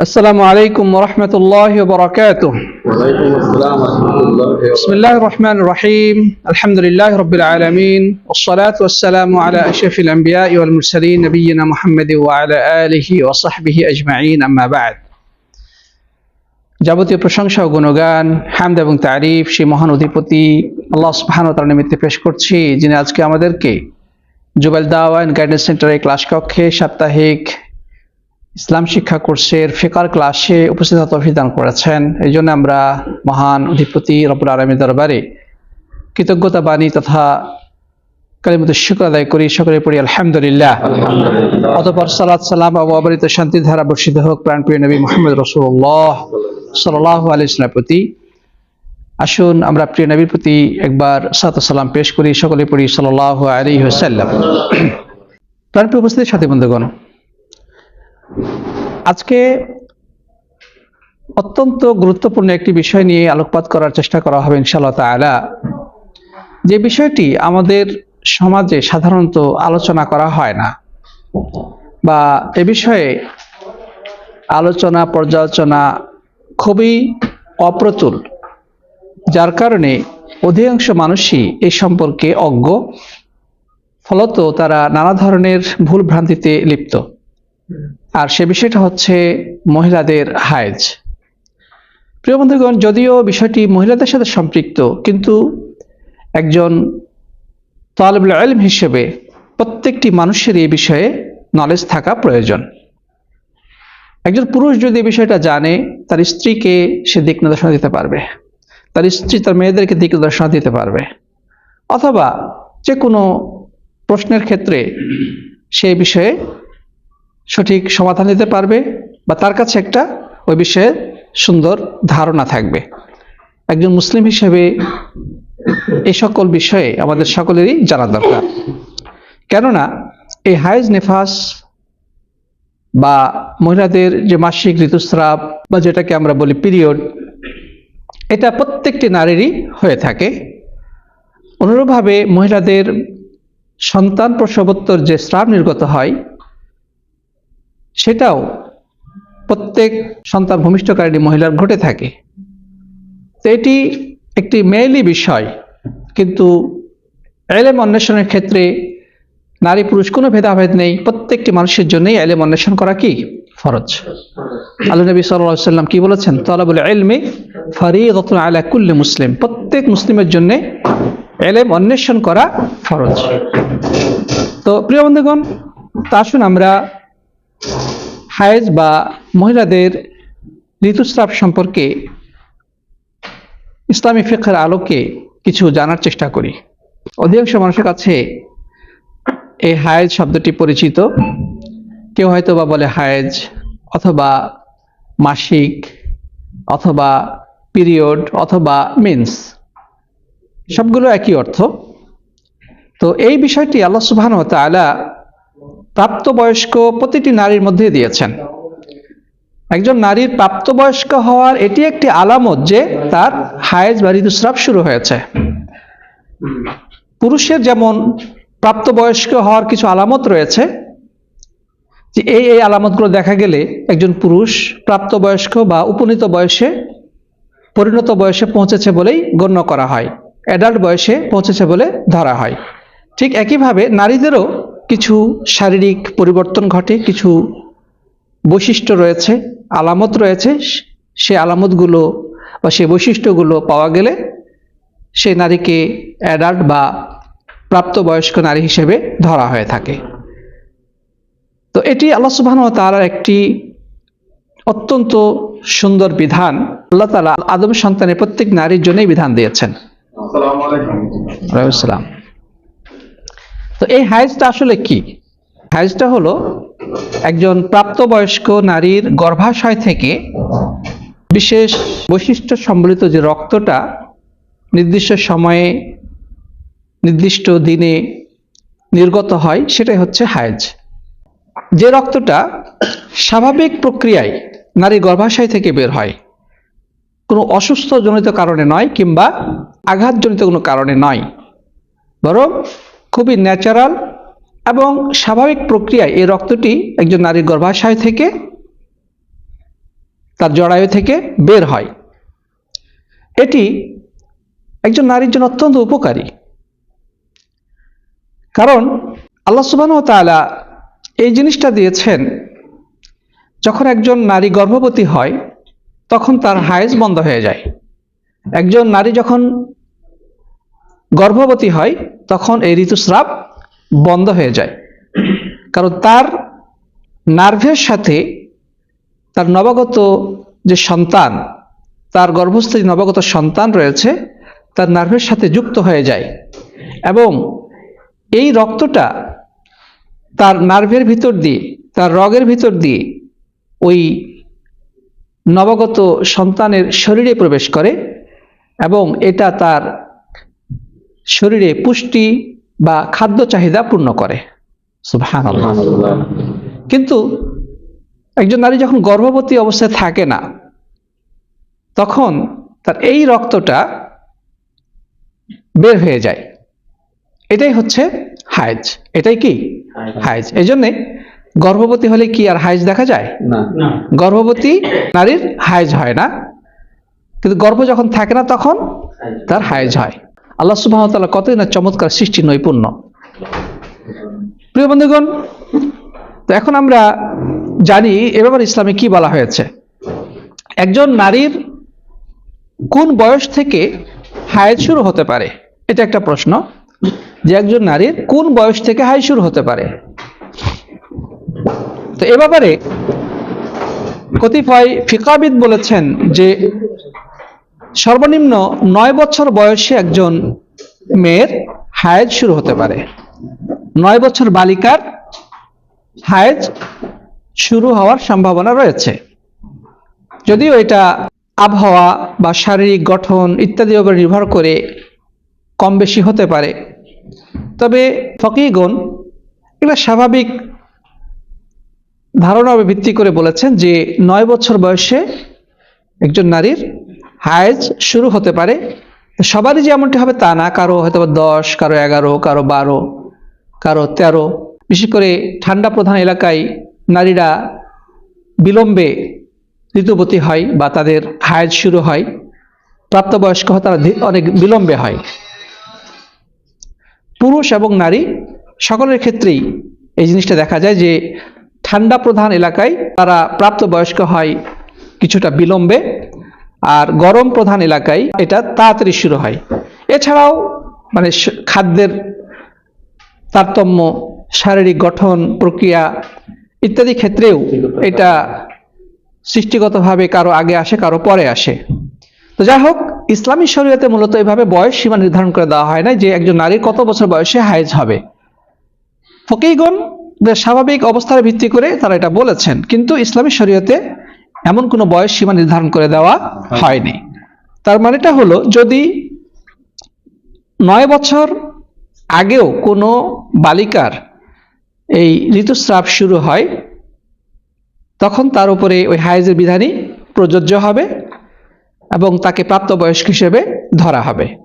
السلام عليكم ورحمة الله وبركاته وعليكم السلام ورحمة الله بسم الله الرحمن الرحيم الحمد لله رب العالمين والصلاة والسلام على أشرف الأنبياء والمرسلين نبينا محمد وعلى آله وصحبه أجمعين أما بعد যাবতীয় প্রশংসা ও গুণগান হামদ এবং তারিফ সেই মহান অধিপতি আল্লাহ সুবহানাহু ওয়া তাআলার নিমিত্তে পেশ করছি যিনি আজকে আমাদেরকে জুবেল দাওয়া অ্যান্ড গাইডেন্স সেন্টারের ক্লাস কক্ষে সাপ্তাহিক ইসলাম শিক্ষা কোর্সের ফেকার ক্লাসে উপস্থিত তৌফিক দান করেছেন। এই জন্য আমরা মহান অধিপতি রবুল আলমীর দরবারে কৃতজ্ঞতা বাণী তথা কালিমত শুক্র আদায় করি। সকলে পড়ি আলহামদুলিল্লাহ। অতপর সালাত সালাম আবু অবরিত শান্তি ধারা বর্ষিত হোক প্রাণপ্রিয় নবী মোহাম্মদ রসুল্লাহ সাল্লাহ আলী ইসলামের প্রতি। আসুন আমরা প্রিয় নবীর প্রতি একবার সাত সালাম পেশ করি। সকলে পড়ি সাল্লাহ আলী সাল্লাম প্রাণপ্রিয় উপস্থিতির সাথে বন্ধুগণ আজকে অত্যন্ত গুরুত্বপূর্ণ একটি বিষয় নিয়ে আলোকপাত করার চেষ্টা করা হবে ইনশাআল্লাহ যে বিষয়টি আমাদের সমাজে সাধারণত আলোচনা করা হয় না বা এ বিষয়ে আলোচনা, পর্যালোচনা খুবই অপ্রতুল, যার কারণে অধিকাংশ মানুষই এই সম্পর্কে অজ্ঞ, ফলত তারা নানা ধরনের ভুল ভ্রান্তিতে লিপ্ত। আর সে বিষয়টা হচ্ছে মহিলাদের হায়েজ। প্রিয় বন্ধুগণ, যদিও বিষয়টি মহিলাদের সাথে সম্পৃক্ত, কিন্তু একজন তালেবুল আলম হিসেবে প্রত্যেকটি মানুষের এই বিষয়ে নলেজ থাকা প্রয়োজন। একজন পুরুষ যদি বিষয়টা জানে, তার স্ত্রীকে সে দিক নির্দেশনা দিতে পারবে। তার স্ত্রী তার মেয়েদেরকে দিক নির্দেশনা দিতে পারবে। অথবা যে কোনো প্রশ্নের ক্ষেত্রে সেই বিষয়ে সঠিক সমাধান দিতে পারবে বা তার কাছে একটা ওই বিষয়ে সুন্দর ধারণা থাকবে। একজন মুসলিম হিসেবে এই সকল বিষয়ে আমাদের সকলেরই জানা দরকার। কেননা এই হাইজ নেফাস বা মহিলাদের যে মাসিক ঋতুস্রাব বা যেটাকে আমরা বলি পিরিয়ড, এটা প্রত্যেকটি নারীরই হয়ে থাকে। অনুরূপভাবে মহিলাদের সন্তান প্রসবোত্তর যে স্রাব নির্গত হয় সেটাও প্রত্যেক সন্তান ভূমিষ্ঠকারী মহিলার ঘটে থাকে। এটি একটি মেয়েলি বিষয়, কিন্তু এলেম অন্বেষণের ক্ষেত্রে নারী পুরুষ কোনো ভেদাভেদ নেই, প্রত্যেকটি মানুষের জন্যই এলেম অন্বেষণ করা কি? ফরজ। আল্লাহ নবী সাল্লাম কি বলেছেন? তলাবুল এলমে ফরিদত আলা কুল্লি মুসলিম, প্রত্যেক মুসলিমের জন্য এলেম অন্বেষণ করা ফরজ। তো প্রিয় বন্ধুগণ তা আসুন আমরা হায়েজ বা মহিলাদের ঋতুস্রাব সম্পর্কে ইসলামী ফিকের আলোকে কিছু জানার চেষ্টা করি। অধিকাংশ মানুষের কাছে এই হায়েজ শব্দটি পরিচিত। কেউ হয়তো বা বলে হায়েজ অথবা মাসিক অথবা পিরিয়ড অথবা মিন্স। সবগুলো একই অর্থ। তো এই বিষয়টি আল্লাহ সুবহান তাআলা প্রাপ্তবয়স্ক প্রতিটি নারীর মধ্যে দিয়েছেন। একজন নারীর প্রাপ্তবয়স্ক হওয়ার এটি একটি আলামত যে তার হায়েজ বা ঋতুস্রাব শুরু হয়েছে। পুরুষের যেমন প্রাপ্তবয়স্ক হওয়ার কিছু আলামত রয়েছে, যে এই এই আলামতগুলো দেখা গেলে একজন পুরুষ প্রাপ্তবয়স্ক বা উপনীত বয়সে পরিণত বয়সে পৌঁছেছে বলেই গণ্য করা হয়। অ্যাডাল্ট বয়সে পৌঁছেছে বলে ধরা হয়। ঠিক একইভাবে নারীদেরও কিছু শারীরিক পরিবর্তন ঘটে কিছু বৈশিষ্ট্য রয়েছে আলামত রয়েছে সে আলামতগুলো বা সে বৈশিষ্ট্যগুলো পাওয়া গেলে সে নারীকে অ্যাডাল্ট বা প্রাপ্তবয়স্ক নারী হিসেবে ধরা হয়ে থাকে। তো এটি আল্লাহ সুবহান ও তাআলার একটি অত্যন্ত সুন্দর বিধান। আল্লাহ তাআলা আদম সন্তানের প্রত্যেক নারীর জন্যই বিধান দিয়েছেন। আসসালামু। তো এই হাইজটা আসলে কি? হাইজটা হলো একজন প্রাপ্তবয়স্ক নারীর গর্ভাশয় থেকে বিশেষ বৈশিষ্ট্য সম্বলিত যে রক্তটা নির্দিষ্ট সময়ে, নির্দিষ্ট দিনে নির্গত হয়, সেটাই হচ্ছে হায়েজ যে রক্তটা স্বাভাবিক প্রক্রিয়ায় নারী গর্ভাশয় থেকে বের হয়, কোনো অসুস্থজনিত কারণে নয় কিংবা আঘাতজনিত কোনো কারণে নয়। বরং খুবই ন্যাচারাল এবং স্বাভাবিক প্রক্রিয়ায় এই রক্তটি একজন নারীর গর্ভাশয় থেকে, তার জরায়ু থেকে বের হয়। এটি একজন নারীর জন্য অত্যন্ত উপকারী। কারণ আল্লাহ সুবাহ তাআলা এই জিনিসটা দিয়েছেন, যখন একজন নারী গর্ভবতী হয়, তখন তার হায়েজ বন্ধ হয়ে যায়। একজন নারী যখন গর্ভবতী হয়, তখন এই ঋতুস্রাব বন্ধ হয়ে যায়। কারণ তার নার্ভের সাথে তার নবাগত যে সন্তান, তার গর্ভস্থ যে নবাগত সন্তান রয়েছে, তার নার্ভের সাথে যুক্ত হয়ে যায় এবং এই রক্তটা তার নার্ভের ভিতর দিয়ে, তার রগের ভিতর দিয়ে ওই নবাগত সন্তানের শরীরে প্রবেশ করে এবং এটা তার শরীরে পুষ্টি বা খাদ্য চাহিদা পূর্ণ করে। সুবহানাল্লাহ। কিন্তু একজন নারী যখন গর্ভবতী অবস্থায় থাকে না তখন তার এই রক্তটা বের হয়ে যায়। এটাই হচ্ছে হাইজ। এটাই কি? হাইজ। এই জন্যে গর্ভবতী হলে কি আর হাইজ দেখা যায়? না। গর্ভবতী নারীর হাইজ হয় না। কিন্তু গর্ভ যখন থাকে না তখন তার হাইজ হয়। আল্লাহ সুবাহ তাআলা কতই না চমৎকার সৃষ্টি নৈপুণ্য। প্রিয় বন্ধুগণ, তো এখন আমরা জানি এ ব্যাপারে ইসলামে কি বলা হয়েছে। একজন নারীর কোন বয়স থেকে হায়েজ শুরু হতে পারে? এটা একটা প্রশ্ন। যে একজন নারীর কোন বয়স থেকে হাই শুরু হতে পারে? তো এ ব্যাপারে কতিপয় ফিকাবিদ বলেছেন যে সর্বনিম্ন নয় বছর বয়সে একজন মেয়ের হায়েজ শুরু হতে পারে। নয় বছর বালিকার হায়েজ শুরু হওয়ার সম্ভাবনা রয়েছে। যদিও এটা আবহাওয়া বা শারীরিক গঠন ইত্যাদির উপর নির্ভর করে কম বেশি হতে পারে। তবে ফকিগণ এটা স্বাভাবিক উপর ভিত্তি করে বলেছেন যে নয় বছর বয়সে একজন নারীর হায়েজ শুরু হতে পারে। সবারই যে এমনটি হবে তা না। কারও হয়তো দশ, কারও এগারো, কারও বারো, কারও তেরো। বিশেষ করে ঠান্ডা প্রধান এলাকায় নারীরা বিলম্বে ঋতুবতী হয় বা তাদের হায়েজ শুরু হয়। প্রাপ্তবয়স্ক তারা অনেক বিলম্বে হয়। পুরুষ এবং নারী সকলের ক্ষেত্রেই এই জিনিসটা দেখা যায় যে ঠান্ডা প্রধান এলাকায় তারা প্রাপ্তবয়স্ক হয় কিছুটা বিলম্বে। আর গরম প্রধান এলাকায় এটা তাড়াতাড়ি শুরু হয়। এছাড়াও মানে খাদ্যের তারতম্য, শারীরিক গঠন, প্রক্রিয়া ইত্যাদি ক্ষেত্রেও এটা সৃষ্টিগতভাবে কারও আগে আসে, কারও পরে আসে। তো যাই হোক, ইসলামী শরীয়তে মূলত এভাবে বয়স সীমা নির্ধারণ করে দেওয়া হয় না যে একজন নারীর কত বছর বয়সে হাইজ হবে। ফকিগণ স্বাভাবিক অবস্থার ভিত্তি করে তারা এটা বলেছেন। কিন্তু ইসলামী শরীয়তে এমন কোনো বয়স সীমা নির্ধারণ করে দেওয়া হয়নি। তার মানেটা হলো যদি নয় বছর আগেও কোনো বালিকার এই ঋতুস্রাব শুরু হয় তখন তার উপরে ওই হায়েজের বিধানই প্রযোজ্য হবে এবং তাকে প্রাপ্তবয়স্ক হিসেবে ধরা হবে।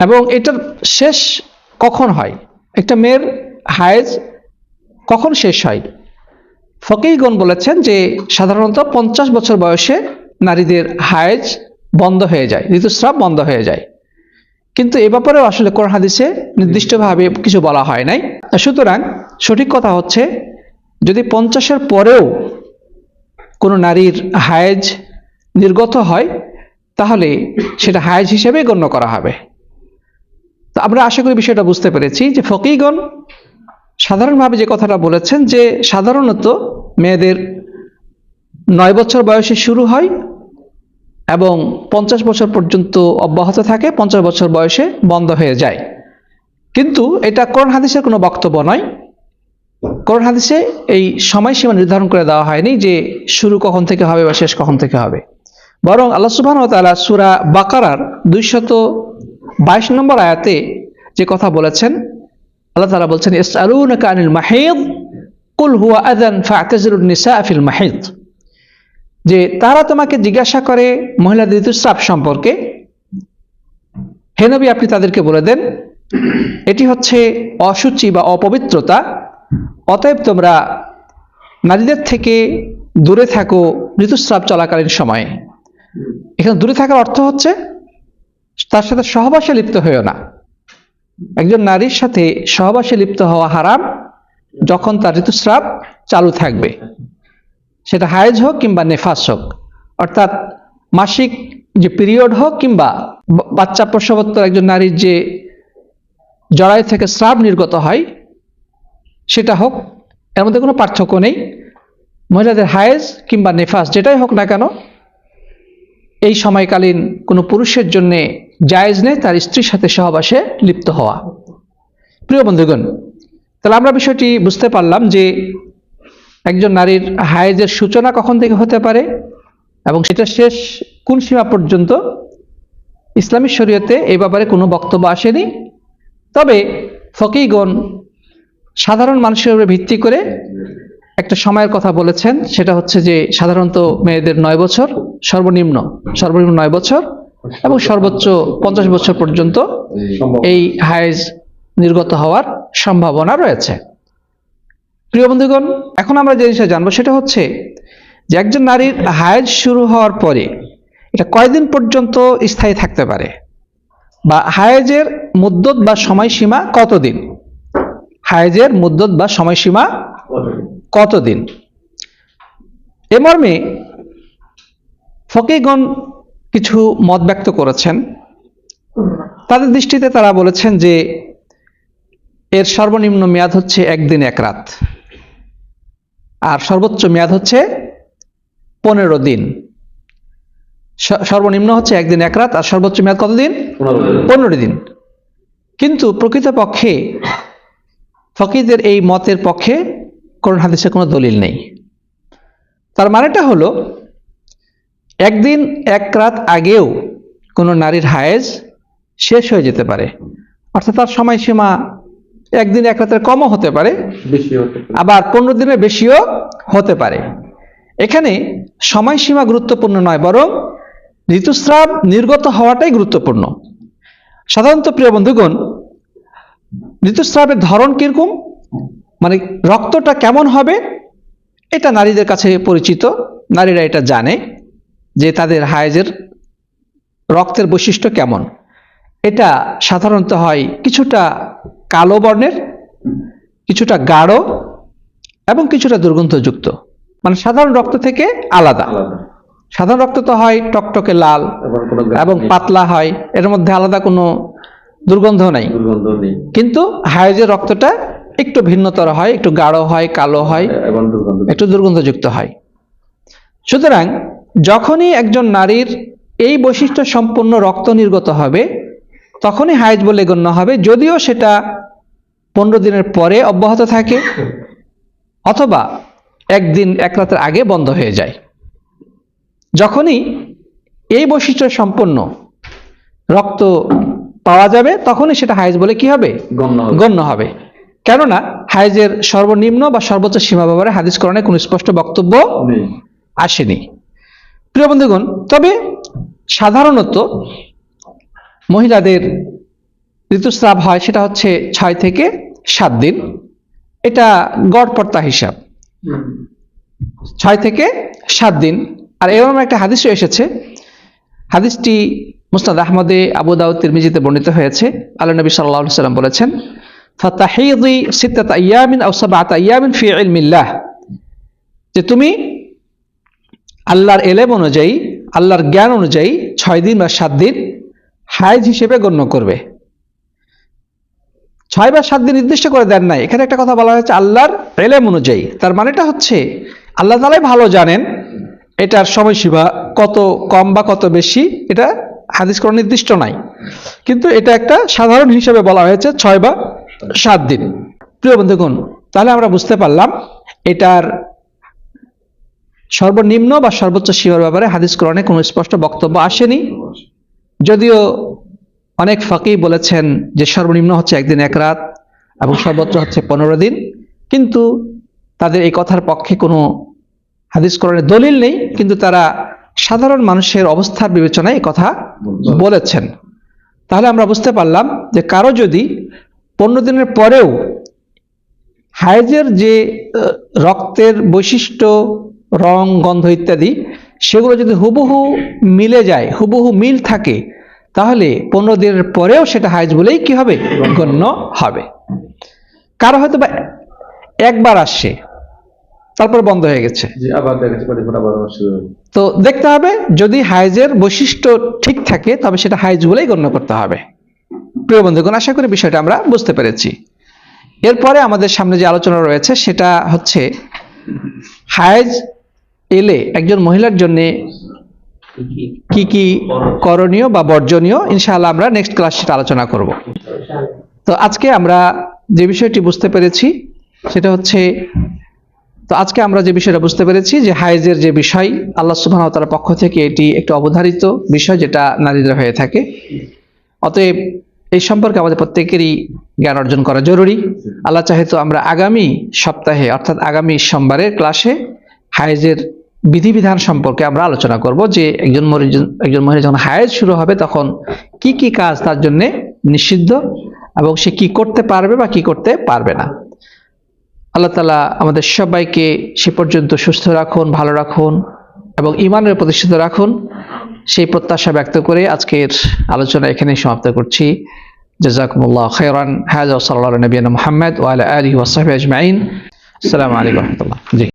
এবং এটার শেষ কখন হয়? একটা মেয়ের হায়েজ কখন শেষ হয়? ফকিগণ বলেছেন যে সাধারণত পঞ্চাশ বছর বয়সে নারীদের হায়েজ বন্ধ হয়ে যায়, ঋতুস্রাব বন্ধ হয়ে যায়। কিন্তু এ ব্যাপারেও আসলে কোরআন হাদিসে নির্দিষ্টভাবে কিছু বলা হয় নাই। সুতরাং সঠিক কথা হচ্ছে, যদি পঞ্চাশের পরেও কোনো নারীর হায়েজ নির্গত হয়, তাহলে সেটা হায়েজ হিসেবে গণ্য করা হবে। তো আমরা আশা করি বিষয়টা বুঝতে পেরেছি যে ফকিগণ সাধারণভাবে যে কথাটা বলেছেন যে সাধারণত মেয়েদের নয় বছর বয়সে শুরু হয় এবং পঞ্চাশ বছর পর্যন্ত অব্যাহত থাকে, পঞ্চাশ বছর বয়সে বন্ধ হয়ে যায়। কিন্তু এটা কোরআন হাদিসের কোনো বক্তব্য নয়। কোরআন হাদিসে এই সময়সীমা নির্ধারণ করে দেওয়া হয়নি যে শুরু কখন থেকে হবে বা শেষ কখন থেকে হবে। বরং আল্লাহ সুবহান ও তাআলা সূরা বাকারার দুইশত বাইশ নম্বর আয়াতে যে কথা বলেছেন আল্লাহ তাআলা বলছেন ইসআলুনাকা আনিল মাহিদ, কুল হুয়া আযান ফা'তাজিলুন নিসা ফিল মাহিদ। যে তারা তোমাকে জিজ্ঞাসা করে মহিলাদের ঋতুস্রাব সম্পর্কে হেনবি আপনি তাদেরকে বলে দেন, এটি হচ্ছে অসুচি বা অপবিত্রতা, অতএব তোমরা নারীদের থেকে দূরে থাকো ঋতুস্রাব চলাকালীন সময়ে। এখানে দূরে থাকার অর্থ হচ্ছে, তার সাথে সহবাসে লিপ্ত হয়েও না। একজন নারীর সাথে সহবাসে লিপ্ত হওয়া হারাম যখন তার ঋতুস্রাব চালু থাকবে। সেটা হায়েজ হোক কিংবা নেফাস হোক। অর্থাৎ মাসিক যে পিরিয়ড হোক কিংবা বাচ্চা প্রসবোত্তর একজন নারীর যে জরায়ু থেকে স্রাব নির্গত হয়, সেটা হোক, এর মধ্যে কোনো পার্থক্য নেই। মহিলাদের হায়েজ কিংবা নেফাস যেটাই হোক না কেন, এই সময়কালীন কোনো পুরুষের জন্যে জায়েজ নেই, তার স্ত্রীর সাথে সহবাসে লিপ্ত হওয়া। প্রিয় বন্ধুগণ, তাহলে আমরা বিষয়টি বুঝতে পারলাম যে একজন নারীর হায়েজের সূচনা কখন থেকে হতে পারে এবং সেটা শেষ কোন সীমা পর্যন্ত? ইসলামী শরীয়তে এই ব্যাপারে কোনো বক্তব্য আসেনি। তবে ফকিগণ সাধারণ মানুষের উপরে ভিত্তি করে একটা সময়ের কথা বলেছেন, সেটা হচ্ছে যে সাধারণত মেয়েদের নয় বছর, সর্বনিম্ন সর্বনিম্ন নয় বছর। এবং সর্বোচ্চ পঞ্চাশ বছর পর্যন্ত এই হায়েজ নির্গত হওয়ার সম্ভাবনা রয়েছে। প্রিয় বন্ধুগণ এখন আমরা যে জিনিসটা জানব সেটা হচ্ছে যে একজন নারীর হায়েজ শুরু হওয়ার পরে এটা কয়দিন পর্যন্ত স্থায়ী থাকতে পারে? বা হায়েজের মুদ্দত বা সময়সীমা কতদিন? হায়েজের মুদ্দত বা সময়সীমা কতদিন? এ মর্মে ফকিগণ কিছু মত ব্যক্ত করেছেন। তাদের দৃষ্টিতে তারা বলেছেন যে এর সর্বনিম্ন মেয়াদ হচ্ছে একদিন এক রাত। আর সর্বোচ্চ মেয়াদ হচ্ছে পনেরো দিন। সর্বনিম্ন হচ্ছে একদিন এক রাত আর সর্বোচ্চ মেয়াদ কতদিন? পনেরো দিন। কিন্তু প্রকৃতপক্ষে ফকিদের এই মতের পক্ষে কোরআন হাদিসে কোনো দলিল নেই। তার মানেটা হলো একদিন এক রাত আগেও কোনো নারীর হায়েজ শেষ হয়ে যেতে পারে। অর্থাৎ তার সময়সীমা একদিন এক রাতের কমও হতে পারে আবার পনেরো দিনের বেশিও হতে পারে। এখানে সময়সীমা গুরুত্বপূর্ণ নয় বরং ঋতুস্রাব নির্গত হওয়াটাই গুরুত্বপূর্ণ। সাধারণত প্রিয় বন্ধুগণ ঋতুস্রাবের ধরন কীরকম? মানে রক্তটা কেমন হবে? এটা নারীদের কাছে পরিচিত নারীরা এটা জানে। যে তাদের হায়েজের রক্তের বৈশিষ্ট্য কেমন? এটা সাধারণত হয় কিছুটা কালো বর্ণের কিছুটা গাঢ় এবং কিছুটা দুর্গন্ধযুক্ত। মানে সাধারণ রক্ত থেকে আলাদা। সাধারণ রক্ত তো হয় টকটকে লাল এবং পাতলা হয় এর মধ্যে আলাদা কোনো দুর্গন্ধ নাই। কিন্তু হায়েজের রক্তটা একটু ভিন্নতর হয় একটু গাঢ় হয় কালো হয় একটু দুর্গন্ধযুক্ত হয়। সুতরাং যখনই একজন নারীর এই বৈশিষ্ট্য সম্পন্ন রক্ত নির্গত হবে তখনই হায়েজ বলে গণ্য হবে যদিও সেটা পনেরো দিনের পরে অব্যাহত থাকে অথবা একদিন এক রাতের আগে বন্ধ হয়ে যায়। যখনই এই বৈশিষ্ট্য সম্পন্ন রক্ত পাওয়া যাবে তখনই সেটা হায়েজ বলে কি হবে? গণ্য হবে। গণ্য হবে। কেননা হায়েজের সর্বনিম্ন বা সর্বোচ্চ সীমা ব্যাপারে হাদিস করণে কোনো স্পষ্ট বক্তব্য আসেনি। প্রিয় বন্ধুগণ, তবে সাধারণত মহিলাদের ঋতুস্রাব হয় সেটা হচ্ছে ছয় থেকে সাত দিন। এটা গড়পর্তা হিসাব। ছয় থেকে সাত দিন। আর এরকম একটা হাদিসও এসেছে। হাদিসটি মুস্তাদ আহমদে, আবু দাউদ, তিরমিজিতে বর্ণিত হয়েছে। আল্লাহ নবী আলাইহি সাল্লাম বলেছেন, ফাতাহিদি সিত্তাত আইয়ামিন আও সাবআত আইয়ামিন ফি ইলমিল্লাহ। যে তুমি আল্লাহর এলেম অনুযায়ী, আল্লাহর জ্ঞান অনুযায়ী ছয় দিন বা সাত দিন হাইজ হিসেবে গণ্য করবে। ছয় বা সাত দিন নির্দিষ্ট করে দেন নাই। এখানে একটা কথা বলা হয়েছে, আল্লাহর এলেম অনুযায়ী। তার মানেটা হচ্ছে, আল্লাহ তালাই ভালো জানেন এটার সময়সীমা কত কম বা কত বেশি, এটা হাদিস কোনো নির্দিষ্ট নাই। কিন্তু এটা একটা সাধারণ হিসেবে বলা হয়েছে ছয় বা সাত দিন। প্রিয় বন্ধুগণ, তাহলে আমরা বুঝতে পারলাম, এটার সর্বনিম্ন বা সর্বোচ্চ সীমার ব্যাপারে হাদিস কোরআনে কোনো স্পষ্ট বক্তব্য আসেনি। যদিও অনেক ফাঁকি বলেছেন যে সর্বনিম্ন হচ্ছে একদিন এক রাত এবং সর্বোচ্চ হচ্ছে পনেরো দিন। কিন্তু তাদের এই কথার পক্ষে কোনো হাদিস কোরআনের দলিল নেই, কিন্তু তারা সাধারণ মানুষের অবস্থার বিবেচনায় এই কথা বলেছেন। তাহলে আমরা বুঝতে পারলাম যে কারও যদি পনেরো দিনের পরেও হায়েজের যে রক্তের বৈশিষ্ট্য রং গন্ধ ইত্যাদি সেগুলো যদি হুবহু মিলে যায় হুবহু মিল থাকে তাহলে পনেরো দিনের পরেও সেটা হাইজ বলেই কি হবে? গণ্য হবে। কারও হয়তো বা একবার আসছে তারপর বন্ধ হয়ে গেছে। তো দেখতে হবে যদি হাইজের বৈশিষ্ট্য ঠিক থাকে তবে সেটা হাইজ বলেই গণ্য করতে হবে। প্রিয় বন্ধুগণ আশা করি বিষয়টা আমরা বুঝতে পেরেছি। এরপরে আমাদের সামনে যে আলোচনা রয়েছে সেটা হচ্ছে হাইজ এলে একজন মহিলার জন্য কি কি করণীয় বা বর্জনীয়, ইনশাআল্লাহ আমরা নেক্সট ক্লাস সেটা আলোচনা করব। তো আজকে আমরা যে বিষয়টি বুঝতে পেরেছি, সেটা হচ্ছে, তো আজকে আমরা যে বিষয়টা বুঝতে পেরেছি যে হাইজের যে বিষয়, আল্লাহ সুবহান তার পক্ষ থেকে এটি একটি অবধারিত বিষয় যেটা নারীদের হয়ে থাকে। অতএব এই সম্পর্কে আমাদের প্রত্যেকেরই জ্ঞান অর্জন করা জরুরি। আল্লাহ চাহে তো আমরা আগামী সপ্তাহে, অর্থাৎ আগামী সোমবারের ক্লাসে হাইজের বিধিবিধান সম্পর্কে আমরা আলোচনা করব যে একজন একজন মহিলা যখন হায়েজ শুরু হবে তখন কি কি কাজ তার জন্য নিষিদ্ধ এবং সে কি করতে পারবে বা কি করতে পারবে না। আল্লাহ তালা আমাদের সবাইকে সে পর্যন্ত সুস্থ রাখুন, ভালো রাখুন এবং ইমানের প্রতিষ্ঠিত রাখুন। সেই প্রত্যাশা ব্যক্ত করে আজকের আলোচনা এখানেই সমাপ্ত করছি। জাজাকুমুল্লাহ খৈরান হাজ সাল্লাহ নবীন মোহাম্মদ ওয়াল আলী ওয়াসাফি আজমাইন। আসসালামু আলাইকুম রহমতুল্লাহ। জি।